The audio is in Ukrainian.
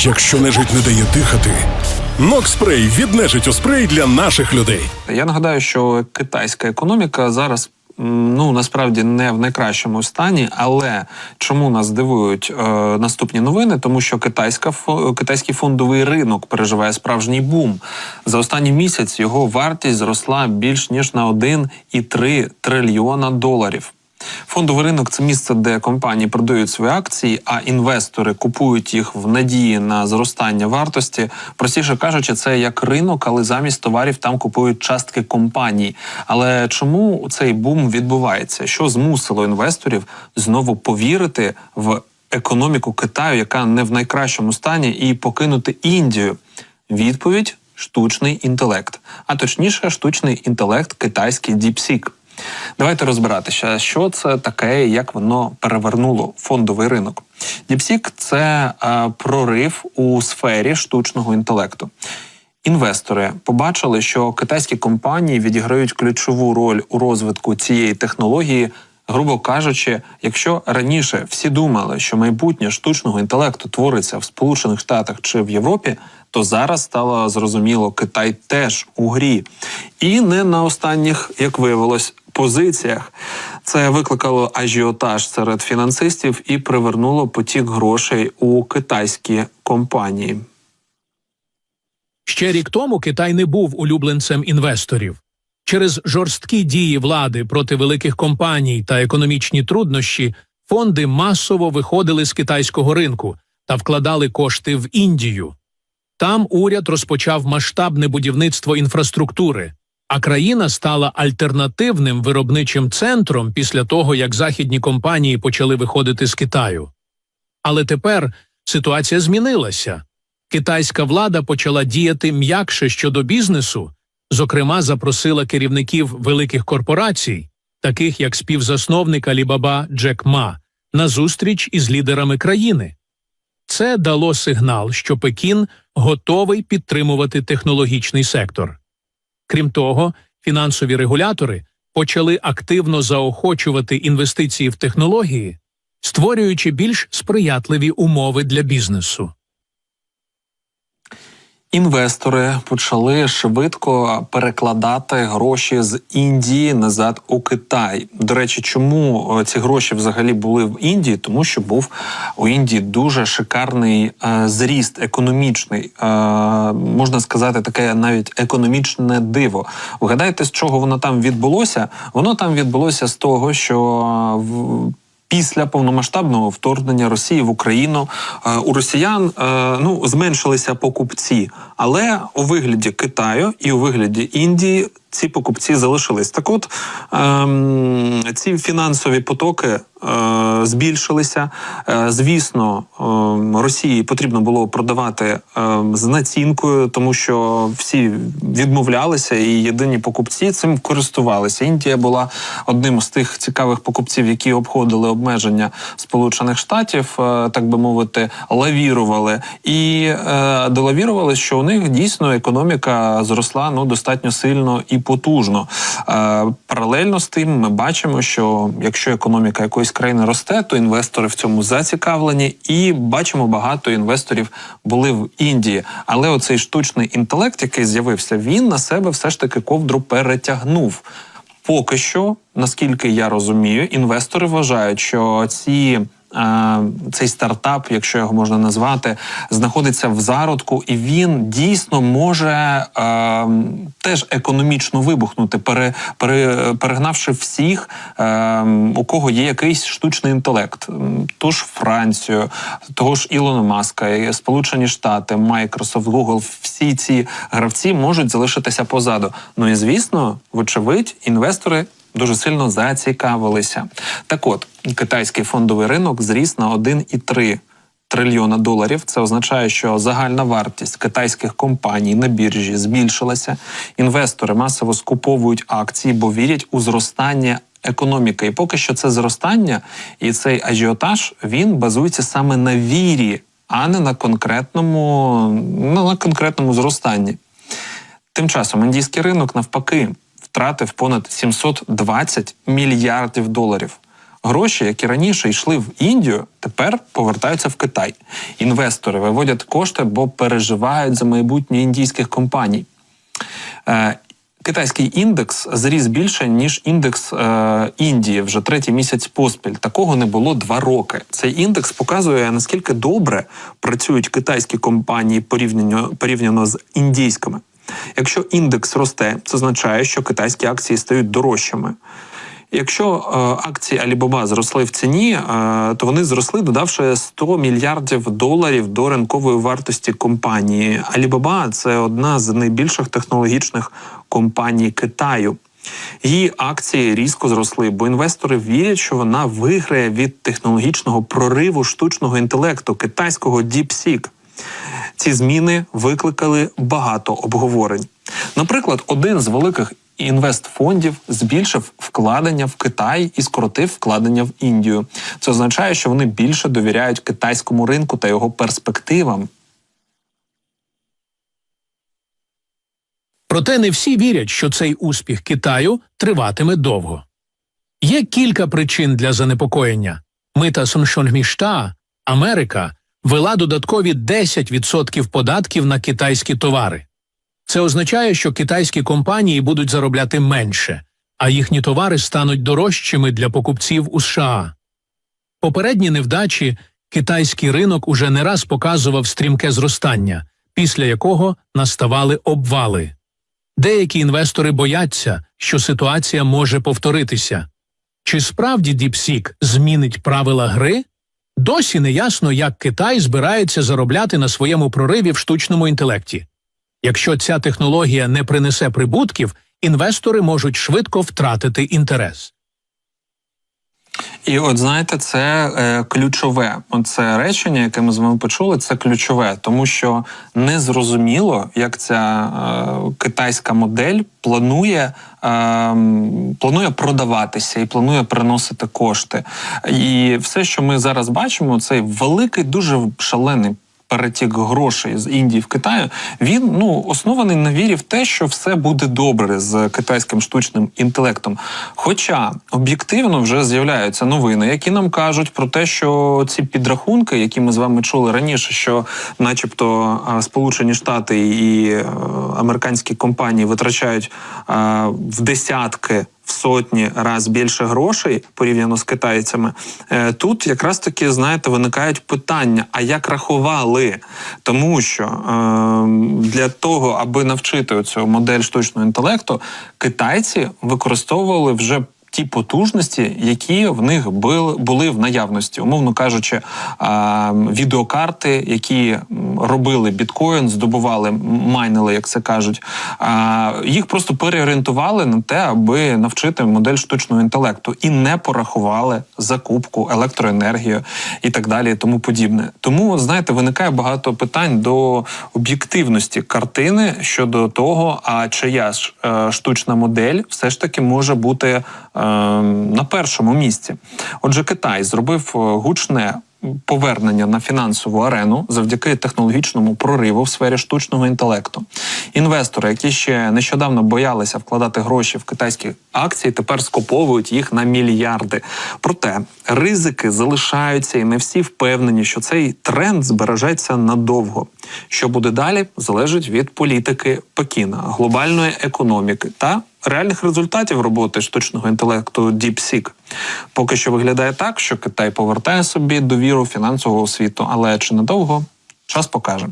Якщо нежить не дає дихати, Нокспрей від нежиттю спрей для наших людей. Я нагадаю, що китайська економіка зараз. Ну насправді не в найкращому стані, але чому нас дивують е, наступні новини? Тому що китайська китайський фондовий ринок переживає справжній бум. За останній місяць його вартість зросла більш ніж на 1,3 трильйона доларів. Фондовий ринок це місце, де компанії продають свої акції, а інвестори купують їх в надії на зростання вартості. Простіше кажучи, це як ринок, але замість товарів там купують частки компаній. Але чому цей бум відбувається? Що змусило інвесторів знову повірити в економіку Китаю, яка не в найкращому стані, і покинути Індію? Відповідь штучний інтелект, а точніше, штучний інтелект китайський DeepSeek. Давайте розбиратися, що це таке, і як воно перевернуло фондовий ринок. DeepSeek – це е, прорив у сфері штучного інтелекту. Інвестори побачили, що китайські компанії відіграють ключову роль у розвитку цієї технології. Грубо кажучи, якщо раніше всі думали, що майбутнє штучного інтелекту твориться в Сполучених Штатах чи в Європі, то зараз стало зрозуміло, Китай теж у грі, і не на останніх, як виявилось, позиціях. Це викликало ажіотаж серед фінансистів і привернуло потік грошей у китайські компанії. Ще рік тому Китай не був улюбленцем інвесторів. Через жорсткі дії влади проти великих компаній та економічні труднощі фонди масово виходили з китайського ринку та вкладали кошти в Індію. Там уряд розпочав масштабне будівництво інфраструктури, а країна стала альтернативним виробничим центром після того, як західні компанії почали виходити з Китаю. Але тепер ситуація змінилася. Китайська влада почала діяти м'якше щодо бізнесу, зокрема, запросила керівників великих корпорацій, таких як співзасновник Алібаба Джек Ма, на зустріч із лідерами країни. Це дало сигнал, що Пекін готовий підтримувати технологічний сектор. Крім того, фінансові регулятори почали активно заохочувати інвестиції в технології, створюючи більш сприятливі умови для бізнесу. Інвестори почали швидко перекладати гроші з Індії назад у Китай. До речі, чому е, ці гроші взагалі були в Індії? Тому що був у Індії дуже шикарний е, зріст економічний, е, можна сказати, таке навіть економічне диво. Вгадайте, з чого воно там відбулося? Воно там відбулося з того, що в. Після повномасштабного вторгнення Росії в Україну е, у росіян е, ну зменшилися покупці, але у вигляді Китаю і у вигляді Індії ці покупці залишились. Так, от ем, ці фінансові потоки е, збільшилися. Е, звісно, ем, Росії потрібно було продавати ем, з націнкою, тому що всі відмовлялися, і єдині покупці цим користувалися. Індія була одним з тих цікавих покупців, які обходили обмеження Сполучених Штатів, е, так би мовити, лавірували і долавірували, що у них дійсно економіка зросла ну достатньо сильно і потужно. Е, паралельно з тим, ми бачимо, що якщо економіка якоїсь країни росте, то інвестори в цьому зацікавлені, і бачимо, багато інвесторів були в Індії. Але оцей штучний інтелект, який з'явився, він на себе все ж таки ковдру перетягнув. Поки що, наскільки я розумію, інвестори вважають, що ці. Е, Цей стартап, якщо його можна назвати, знаходиться в зародку, і він дійсно може е, теж економічно вибухнути, пере, пере, перегнавши всіх, е, у кого є якийсь штучний інтелект, ту ж Францію, того ж Ілона Маска, Сполучені Штати, Microsoft, Google, всі ці гравці можуть залишитися позаду. Ну і звісно, вочевидь, інвестори дуже сильно зацікавилися. Так от, китайський фондовий ринок зріс на 1,3 трильйона доларів. Це означає, що загальна вартість китайських компаній на біржі збільшилася. Інвестори масово скуповують акції, бо вірять у зростання. Економіки, і поки що це зростання і цей ажіотаж він базується саме на вірі, а не на конкретному, ну, на конкретному зростанні. Тим часом індійський ринок навпаки втратив понад 720 мільярдів доларів. Гроші, які раніше йшли в Індію, тепер повертаються в Китай. Інвестори виводять кошти, бо переживають за майбутнє індійських компаній. Е, Китайський індекс зріс більше ніж індекс е, Індії вже третій місяць поспіль. Такого не було два роки. Цей індекс показує наскільки добре працюють китайські компанії порівняно порівняно з індійськими. Якщо індекс росте, це означає, що китайські акції стають дорожчими. Якщо е, акції Alibaba зросли в ціні, е, то вони зросли, додавши 100 мільярдів доларів до ринкової вартості компанії. Alibaba – це одна з найбільших технологічних компаній Китаю. Її акції різко зросли, бо інвестори вірять, що вона виграє від технологічного прориву штучного інтелекту китайського DeepSeek. Ці зміни викликали багато обговорень. Наприклад, один з великих інвестфондів збільшив вкладення в Китай і скоротив вкладення в Індію. Це означає, що вони більше довіряють китайському ринку та його перспективам. Проте не всі вірять, що цей успіх Китаю триватиме довго. Є кілька причин для занепокоєння. Мита Соншонгмішта, Америка, вела додаткові 10% податків на китайські товари. Це означає, що китайські компанії будуть заробляти менше, а їхні товари стануть дорожчими для покупців у США. Попередні невдачі китайський ринок уже не раз показував стрімке зростання, після якого наставали обвали. Деякі інвестори бояться, що ситуація може повторитися. Чи справді DeepSeek змінить правила гри? Досі не ясно, як Китай збирається заробляти на своєму прориві в штучному інтелекті. Якщо ця технологія не принесе прибутків, інвестори можуть швидко втратити інтерес. І от знаєте, це е, ключове. Оце речення, яке ми з вами почули, це ключове, тому що не зрозуміло, як ця е, китайська модель планує, е, планує продаватися і планує приносити кошти. І все, що ми зараз бачимо, цей великий, дуже шалений. Перетік грошей з Індії в Китаю, він ну оснований на вірі в те, що все буде добре з китайським штучним інтелектом. Хоча об'єктивно вже з'являються новини, які нам кажуть про те, що ці підрахунки, які ми з вами чули раніше, що, начебто, Сполучені Штати і е, американські компанії витрачають в десятки в сотні раз більше грошей порівняно з китайцями. Е, Тут якраз таки знаєте виникають питання: а як рахували? Тому що е, для того, аби навчити цю модель штучного інтелекту, китайці використовували вже. Ті потужності, які в них були, в наявності, умовно кажучи, відеокарти, які робили біткоін, здобували, майнили, як це кажуть, їх просто переорієнтували на те, аби навчити модель штучного інтелекту, і не порахували закупку, електроенергію і так далі, і тому подібне. Тому, знаєте, виникає багато питань до об'єктивності картини щодо того, а чия ж е, штучна модель все ж таки може бути е, на першому місці. Отже, Китай зробив е, гучне. Повернення на фінансову арену завдяки технологічному прориву в сфері штучного інтелекту. Інвестори, які ще нещодавно боялися вкладати гроші в китайські акції, тепер скуповують їх на мільярди. Проте ризики залишаються, і не всі впевнені, що цей тренд збережеться надовго. Що буде далі, залежить від політики Пекіна, глобальної економіки та реальних результатів роботи штучного інтелекту DeepSeek. Поки що виглядає так, що Китай повертає собі довіру фінансового світу, але чи надовго час покаже.